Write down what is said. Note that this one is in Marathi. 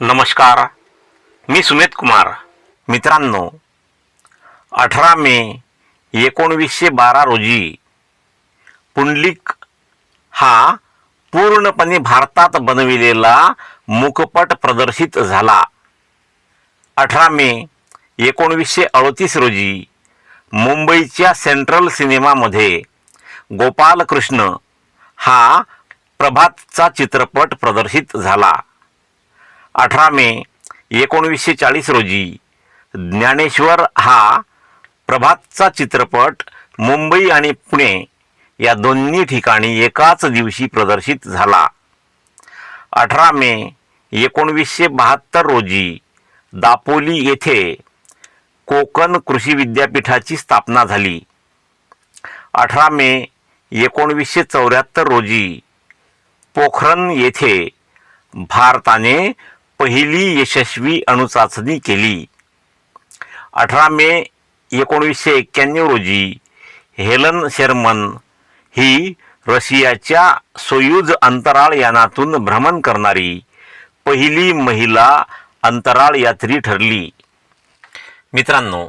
नमस्कार मी सुमित कुमार. मित्रांनो अठरा मे एकोणवीसशे बारा रोजी पुंडलिक हा पूर्णपणे भारतात बनविलेला मुखपट प्रदर्शित झाला. अठरा मे एकोणवीसशे अडतीस रोजी मुंबईच्या सेंट्रल सिनेमामध्ये गोपालकृष्ण हा प्रभातचा चित्रपट प्रदर्शित झाला. अठरा मे एकोणवीसशे चाळीस रोजी ज्ञानेश्वर हा प्रभातचा चित्रपट मुंबई आणि पुणे या दोन्ही ठिकाणी एकाच दिवशी प्रदर्शित झाला. अठरा मे एकोणवीसशे बहात्तर रोजी दापोली येथे कोकण कृषी विद्यापीठाची स्थापना झाली. अठरा मे एकोणवीसशे चौऱ्याहत्तर रोजी पोखरण येथे भारताने पहिली यशस्वी अणुचाचणी केली. अठरा मे एकोणीसशे एक्क्याण्णव रोजी हेलन शेरमन ही रशियाच्या सोयूज अंतराळ यानातून भ्रमण करणारी पहिली महिला अंतराळ यात्री ठरली. मित्रांनो